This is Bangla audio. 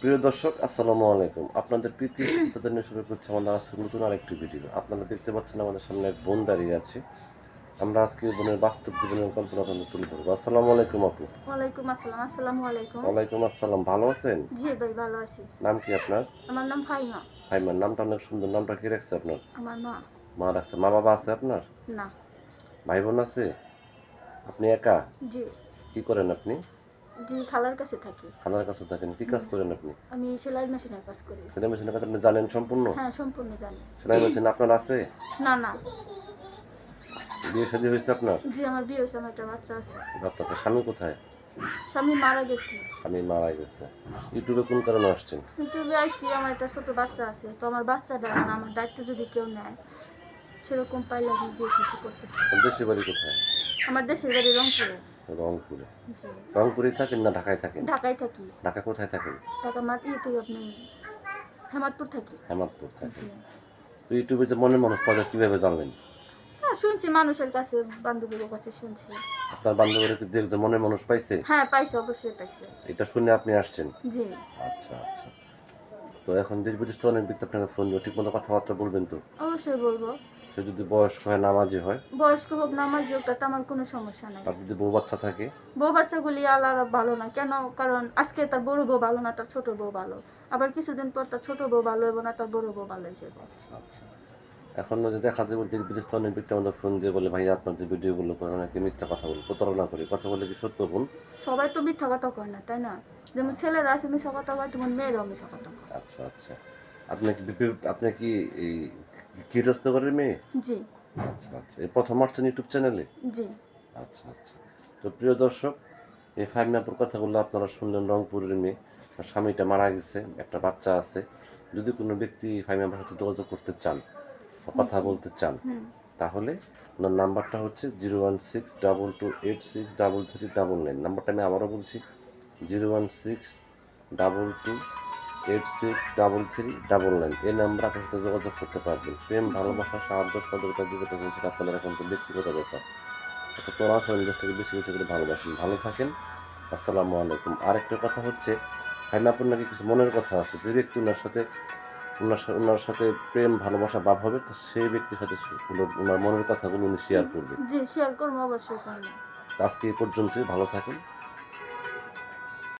প্রিয় দর্শক আসসালামু আলাইকুম। আপনাদের প্রীতি শিক্ষিতদের নিয়ে শুরু করছে আমাদের আজকে নতুন আরেকটি ভিডিও আপনারা দেখতে পাচ্ছেন আমাদের সামনে এক বোন দাঁড়িয়ে আছে। আমরা আজকে বোনের বাস্তব জীবনের কল্পনা আপনাদের তুলে ধরবো। আসসালামু আলাইকুম আপু। ওয়ালাইকুম আসসালাম আসসালামু আলাইকুম। ওয়ালাইকুম আসসালাম। ভালো আছেন? জি ভাই ভালো আছি। নাম কি আপনার? আমার নাম ফাইমা। হাইমান নামটা অনেক সুন্দর। নামটা কি রাখছে আপনার? আমার মা। মা রাখছে। মা বাবা আছে আপনার? না। ভাই বোন আছে? আপনি একা? জি। কি করেন আপনি? জি খালার কাছে থাকি। খানার কাছে থাকেন কি কাজ করেন আপনি? আমি সেলাই মেশিনের কাজ করি। সেলাই মেশিনের কাজ আপনি জানেন সম্পূর্ণ? হ্যাঁ সম্পূর্ণ জানি। সেলাই মেশিন আপনার আছে? না না। বিয়ে শাদী হয়েছে আপনার? জি আমার বিয়ে হয়েছে আমার একটা বাচ্চা আছে। বাচ্চা তো স্বামী কোথায়? স্বামী মারা গেছে। স্বামী মারা গেছে। ইউটিউবে কোন কারণে আসছেন? কিন্তু আসছি আমার একটা ছোট বাচ্চা আছে। তো আমার বাচ্চাটা আমার দায়িত্ব যদি কেউ নেয় সেরকম পাইলে আমি বিয়ে সাথে করতেছি আপনার দেশের বাড়ি কোথায়? আমার দেশের বাড়ি রংপুরে। রংপুরে। রংপুরে থাকেন না ঢাকায় থাকেন? ঢাকায় থাকি। ঢাকা কোথায় থাকেন? ঢাকা মাত ইয়ে থেকে আপনি হেমাদপুর থাকি। হেমাদপুর থাকেন। জি। তো ইউটিউবে যে মনের মানুষ পাওয়া যায় কীভাবে জানলেন? হ্যাঁ শুনছি মানুষের কাছে বান্ধবীর কাছে শুনছি। আপনার বান্ধবীরা কি দেখছে মনের মানুষ পাইছে? হ্যাঁ পাইছে অবশ্যই পাইছে। এটা শুনে আপনি আসছেন? জি। আচ্ছা আচ্ছা। তো এখন দেশ বিদেশ তো অনেক ব্যক্তি আপনাকে ফোন দিয়ে ঠিকমতো কথাবার্তা বলবেন তো? অবশ্যই বলব। সে যদি বয়স্ক হয় নামাজি হয় বয়স্ক হোক না হোক তাতে আমার কোনো সমস্যা নাই। তার যদি বউ বাচ্চা থাকে? বউ বাচ্চাগুলি আল্লাহ ভালো না। কেন? কারণ আজকে তার বড় বউ ভালো না তার ছোট বউ ভালো। আবার কিছুদিন পর তার ছোট বউ ভালো হবে না তার বড় বউ ভালো হয়ে যাবে আচ্ছা আচ্ছা। এখন যদি দেখা যায় দেশ বিদেশ অনেক ব্যক্তি আমাদের ফোন দিয়ে বলে ভাই আপনার যে ভিডিওগুলো করে অনেকে মিথ্যা কথা বলে প্রতারণা করি। কথা বলে কি সত্য বোন? সবাই তো মিথ্যা কথা কয় না তাই না? যেমন ছেলেরা আছে মিথ্যা কথা কয় তেমন মেয়েরাও মিথ্যা কথা কয়। আচ্ছা আচ্ছা। আপনি কি আপনি কি এই গৃহস্থ ঘরের মেয়ে? জি। আচ্ছা আচ্ছা। এই প্রথম আসছেন ইউটিউব চ্যানেলে? জি। আচ্ছা আচ্ছা। তো প্রিয় দর্শক এই ফাইনাপুর কথাগুলো আপনারা শুনলেন রংপুরের মেয়ে। স্বামীটা মারা গেছে একটা বাচ্চা আছে। যদি কোনো ব্যক্তি ফাইনাপুর সাথে যোগাযোগ করতে চান বা কথা বলতে চান তাহলে ওনার নাম্বারটা হচ্ছে zero one six double two eight six double three double nine. নাম্বারটা আমি আবারও বলছি zero one six double two eight six double three double nine এই নাম্বার আপনার সাথে যোগাযোগ করতে পারবেন। প্রেম ভালোবাসা সাহায্য সহযোগিতা দিতে বলছেন আপনাদের এখন তো ব্যক্তিগত ব্যাপার। আচ্ছা তোরা ফ্যামিলিটাকে বেশি বেশি করে ভালোবাসেন। ভালো থাকেন। আসসালামু আলাইকুম। আরেকটা কথা হচ্ছে হাইনাপুর নাকি কিছু মনের কথা আছে? যে ব্যক্তি ওনার সাথে ওনার সাথে ওনার সাথে প্রেম ভালোবাসা ভাব হবে তো সেই ব্যক্তির সাথে ওনার- ওনার মনের কথাগুলো উনি শেয়ার করবেন। জি শেয়ার করব অবশ্যই আজকে এই পর্যন্তই। ভালো থাকেন।